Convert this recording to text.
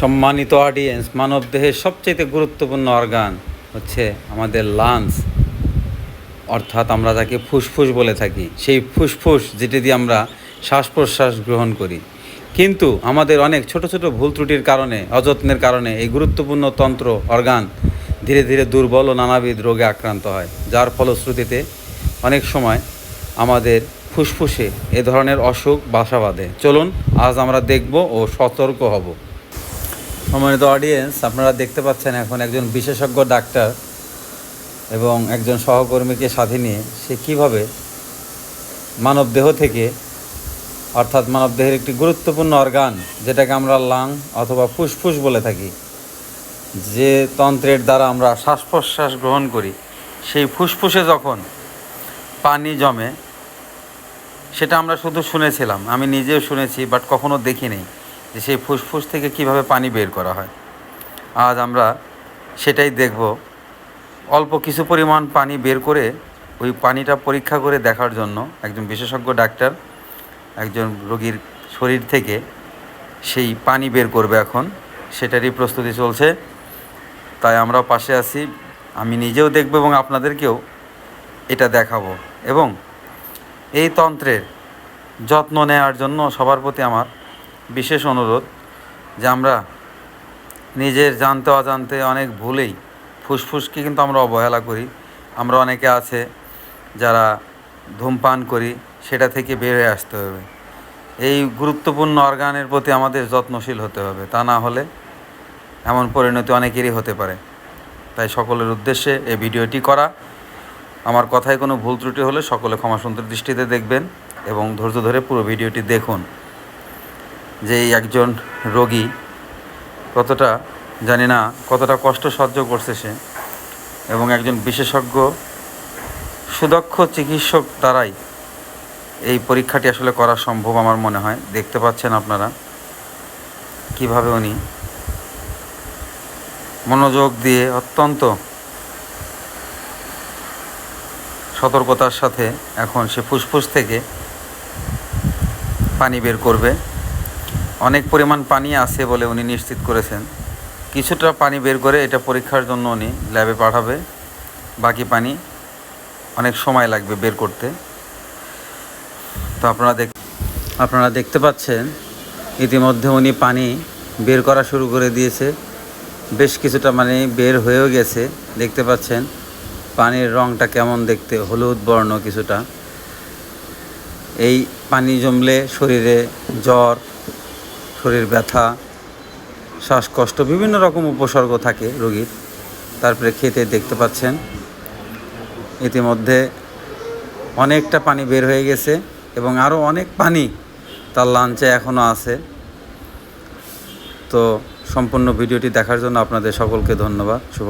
সম্মানিত অডিয়েন্স মানবদেহের সবচেয়ে গুরুত্বপূর্ণ অর্গান হচ্ছে আমাদের লাংস অর্থাৎ আমরা যাকে ফুসফুস বলে থাকি। সেই ফুসফুস যেটি দিয়ে আমরা শ্বাস প্রশ্বাস গ্রহণ করি। কিন্তু আমাদের অনেক ছোট ছোট ভুল ত্রুটির কারণে, অযত্নের কারণে এই গুরুত্বপূর্ণ তন্ত্র অর্গান ধীরে ধীরে দুর্বল ও নানাবিধ রোগে আক্রান্ত হয়। যার ফলশ্রুতিতে অনেক সময় আমাদের ফুসফুসে এ ধরনের অসুখ বাসা বাঁধে। চলুন, আজ আমরা দেখব ও সতর্ক হব। সম্মানিত অডিয়েন্স আপনারা দেখতে পাচ্ছেন এখন একজন বিশেষজ্ঞ ডাক্তার এবং একজন সহকর্মীকে সাথে নিয়ে সে কীভাবে মানবদেহ থেকে, অর্থাৎ মানবদেহের একটি গুরুত্বপূর্ণ অর্গান যেটাকে আমরা লাং অথবা ফুসফুস বলে থাকি, যে তন্ত্রের দ্বারা আমরা শ্বাস প্রশ্বাস গ্রহণ করি, সেই ফুসফুসে যখন পানি জমে, সেটা আমরা শুধু শুনেছিলাম, আমি নিজেও শুনেছি বাট কখনো দেখিনি। যে সেই ফুসফুস থেকে কীভাবে পানি বের করা হয়। আজ আমরা সেটাই দেখব। অল্প কিছু পরিমাণ পানি বের করে ওই পানিটা পরীক্ষা করে দেখার জন্য একজন বিশেষজ্ঞ ডাক্তার, একজন রোগীর শরীর থেকে সেই পানি বের করবে এখন। সেটারই প্রস্তুতি চলছে। তাই আমরা পাশে আছি। আমি নিজেও দেখব এবং আপনাদেরকেও এটা দেখাবো। এবং এই তন্ত্রের যত্ন নেওয়ার জন্য সবার প্রতি আমার বিশেষ অনুরোধ যে আমরা নিজের জানতে অজান্তে অনেক ভুলেই ফুসফুসকে কিন্তু আমরা অবহেলা করি। আমরা অনেকে আছে যারা ধূমপান করি, সেটা থেকে হয়ে আসতে হবে। এই গুরুত্বপূর্ণ অর্গানের প্রতি আমাদের যত্নশীল হতে হবে। তা না হলে এমন পরিণতি অনেকেরই হতে পারে। তাই সকলের উদ্দেশ্যে এই ভিডিওটি করা। আমার কথায় কোনো ভুল ত্রুটি হলে সকলে ক্ষমা সুন্দর দৃষ্টিতে দেখবেন এবং ধৈর্য ধরে পুরো ভিডিওটি দেখুন। যে একজন রোগী কতটা, জানি না, কতটা কষ্ট সহ্য করছে সে। এবং একজন বিশেষজ্ঞ, সুদক্ষ চিকিৎসক দ্বারাই এই পরীক্ষাটি আসলে করা সম্ভব আমার মনে হয়। দেখতে পাচ্ছেন আপনারা কীভাবে উনি মনোযোগ দিয়ে অত্যন্ত সতর্কতার সাথে এখন সে ফুসফুস থেকে পানি বের করবে। অনেক পরিমাণ পানি আছে বলে উনি নিশ্চিত করেছেন। কিছুটা পানি বের করে এটা পরীক্ষার জন্য উনি ল্যাবে পাঠাবে। বাকি পানি অনেক সময় লাগবে বের করতে। তো আপনারা দেখ আপনারা দেখতে পাচ্ছেন, ইতিমধ্যে উনি পানি বের করা শুরু করে দিয়েছে। বেশ কিছুটা মানে বের হয়েও গেছে। দেখতে পাচ্ছেন, পানির রঙটা কেমন দেখতে, হলুদ বর্ণ কিছুটা। এই পানি জমলে শরীরে জ্বর শরীর ব্যথা, শ্বাসকষ্ট, বিভিন্ন রকম উপসর্গ থাকে রোগীর। তারপরে খেতে দেখতে পাচ্ছেন, ইতিমধ্যে অনেকটা পানি বের হয়ে গেছে এবং আরও অনেক পানি তার লাঞ্চে এখনও আছে। তো সম্পূর্ণ ভিডিওটি দেখার জন্য আপনাদের সকলকে ধন্যবাদ। শুভ